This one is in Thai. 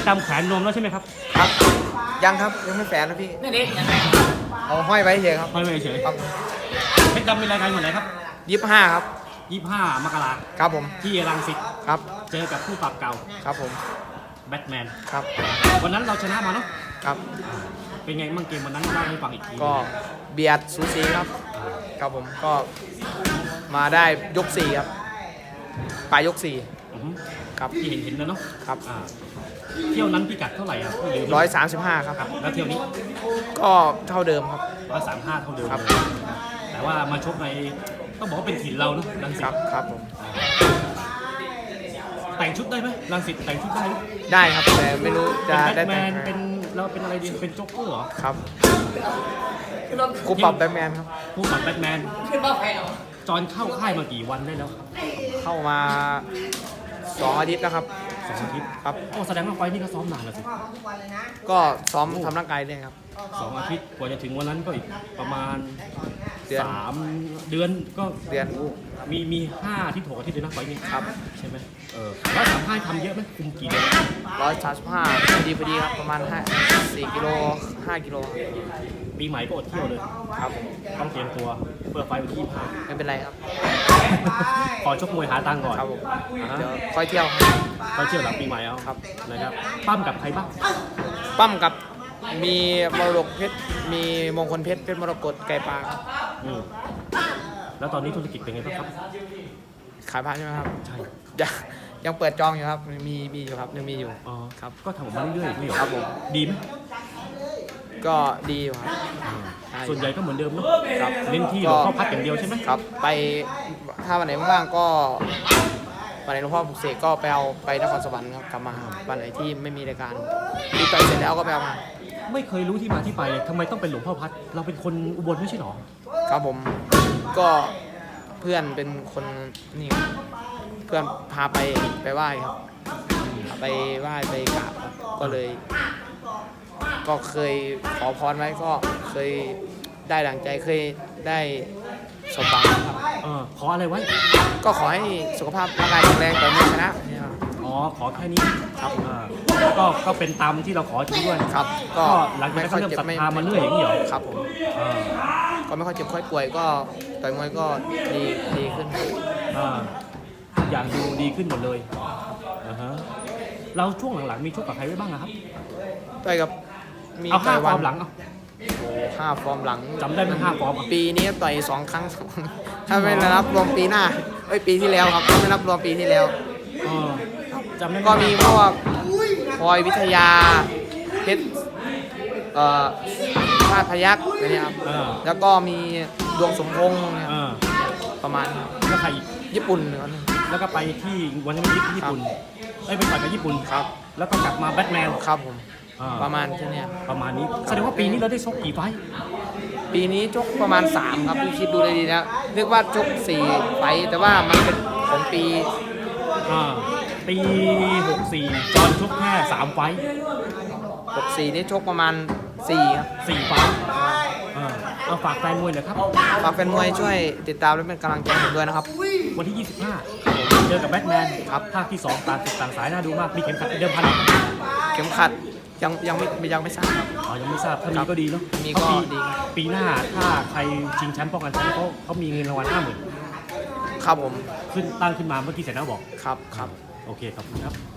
ชรดำแขวนนวมแล้วใช่ไหมครับครับ ยังครับยังไม่แฝนนะพี่นี่นี่ยังไงเอาห้อยไว้เฉยครับไม่ไม่เฉยครับเพชรดำมีรายการวันไหนครับยี่สิบห้าครับ25มกราครับผมที่รังสิตครับ เจอกับผู้ปรับเก่าครับผมแบทแมนครับ วันนั้นเราชนะมาเนาะครับ เป็นไงบ้างเกมวันนั้นเล่าให้ฟังอีกทีก็เบียดสูสีครับ ครับผมก็มาได้ยกสี่ครับปลายยกสี่อือฮึ ครับที่เห็นเห็นแล้วเนาะครับ อ่าเที่ยวนั้นพิกัดเท่าไหร่อะพี่ลืมร้อยสามสิบห้าครับ ครับ แล้วเที่ยวนี้ก็เท่าเดิมครับ ร้อยสามห้าเท่าเดิมครับเลยแต่ว่ามาชกในต้องบอกว่าเป็นถิ่นเราเนอะรังสิคตรับครับผมแต่งชุดได้ไหมรังสิตแต่งชุดได้ไหมได้ครับแต่ไม่รู้จะเป็นแบได้ทแมแต่งนเป็นเราเป็นอะไรดีเป็นโจ๊กเกอร์เหรอครับกูปรับแบทแมนครับ ผู้ปรับแบทแมน ขึ้นมาแผ่วจอนเข้าค่ายมากี่วันได้แล้วครับเข้ามา สองอาทิตย์แล้วครับ สองอาทิตย์ครับ โอ้แสดงว่าไฟล์นี่ก็ซ้อมนานแล้วสิก็ซ้อมทำร่างกายเลยครับสองอาทิตย์กว่าจะถึงวันนั้นก็อีกประมาณ เดือน สามเดือนก็เดือน มีมีห้าอาทิตย์หกอาทิตย์เลยนะไฟล์นี้ครับ ใช่ไหมเออร้อยสามห้าทำเยอะไหมคุมกี่เดือนร้อยสามสิบห้าพอดีพอดีครับประมาณห้าสี่กิโลห้ากิโลปีใหม่ก็อดเที่ยวเลย ครับผมต้องเตรียมตัวเพื่อไฟล์วันที่ยี่สิบห้าไม่เป็นไรครับ ขอชกมวยหาตังค์ก่อนครับผมอ่าฮะเดี๋ยวค่อยเที่ยวครับไปเที่ยวหลังปีใหม่เอาครับ นะครับปั้มกับใครบ้างปั้มกับมีมรดกเพชรมีมงคลเพชรเพชรมรกตไก่ปลาครับ อืมแล้วตอนนี้ธุรกิจเป็นไงบ้างครับ ขายพระใช่ไหมครับ ใช่ ยังยังเปิดจองอยู่ครับ มีมีอยู่ครับยังมีอยู่ อ๋อครับ ก็ทำออกมาเรื่อยๆไม่เหรอครับผม ดีไหมก็ดีอยู่ครับ ใช่ ส่วนใหญ่ก็เหมือนเดิมเนาะครับเน้นที่หลวงพ่อพัดอย่างเดียวใช่ไหมครับ ไปถ้าวันไหนว่างๆก็วันไหนหลวงพ่อปลุกเสกก็ไปเอาไปนครสวรรค์ครับกลับมาวันไหนที่ไม่มีรายการที่ต่อยเสร็จแล้วก็ไปเอามา ไม่เคยรู้ที่มาที่ไปเลยทำไมต้องเป็นหลวงพ่อพัด เราเป็นคนอุบลไม่ใช่หรอ ครับผมก็เพื่อนเป็นคนนี่ครับเพื่อนพาไปไปไหว้ครับพาไปไหว้ไปกราบครับก็เลย ก็เคยขอพรไว้ก็เคยได้ดังใจเคยได้สมหวังครับ เออขออะไรไว้ ก็ขอให้สุขภาพร่างกายแข็งแรงต่อเนื่องชนะเนี่ยครับอ๋อ ขอแค่นี้ครับอ่าแล้วก็ก็เป็นตามที่เราขอจริงด้วยครับก็หลังจากนั้นก็เริ่มศรัทธามาเรื่อยอย่างนี้เหรอครับผมอ่าก็ไม่ค่อยเจ็บค่อยป่วยก็ต่อยมวยก็ดีดีขึ้นอ่าทุกอย่างดูดีขึ้นหมดเลยอ่าฮะเราช่วงหลังๆมีชกกับใครไว้บ้างอะครับต่อยกับมีเอาห้าต่ยฟวัอนร์มหลังเอาโอ้ห้าฟอร์มหลังจำได้ไหมห้าฟอร์มอะ ปีนี้ต่อยสองครั้งถ้าไม่นับรวมปีหน้าเอ้ยปีที่แล้วครับถ้าไม่นับรวมปีที่แล้วเออจำได้ไห ก็มีพวกพลอยวิทยาเพชรเอ่อพาดพยักอะไรเนี่ยครับเออแล้วก็มีดวงสมพงษ์เนี่ยเออประมาณนี้ครับแล้วใครอีกญี่ปุ่นเหมือนกันแล้วก็ไปที่วันนี้ที่ญี่ปุ่นเอ้ยไปต่อยกับญี่ปุ่นครับ แล้วก็กลับมาแบทแมน ครับผมอ่า ประมาณแค่เนี้ยประมาณนี้แสดงว่าปีนี้เราได้ชกกี่ไฟท์ปีนี้จกประมาณ 3 ครับพี่คิดดูเลยดีนะนึกว่าจก4ไฟต์แต่ว่ามันเป็นของปีอ่า ปี 64 จอนชกแค่3ไฟท์64นี่จกประมาณ4ครับ4ไฟท์อ่าเอาฝากแฟนมวยหน่อยครับ ฝากแฟนมวยช่วยติดตามและเป็นกำลังใจให้ผมด้วยนะครับ วันที่ 25 เจอกับแบทแมนครับภาคที่ 2 ต่างติดต่างสายน่าดูมาก มีเข็มขัดเดิมพันเข็มขัดยังยังไม่ยังไม่ทราบครับ อ๋อ ยังไม่ทราบ ถ้าคมีรับก็ดีเนาะมีเพราะก็ปีดีครับ ปีหน้าถ้าใครชิงแชมป์ป้องกันแชมป์เขาเขามีเงินรางวัลห้าหมื่นครับผมขึ้นตั้งขึ้นมาเมื่อกี้เสร็จแล้วบอก ครับครับ โอเคขอบคุณครับ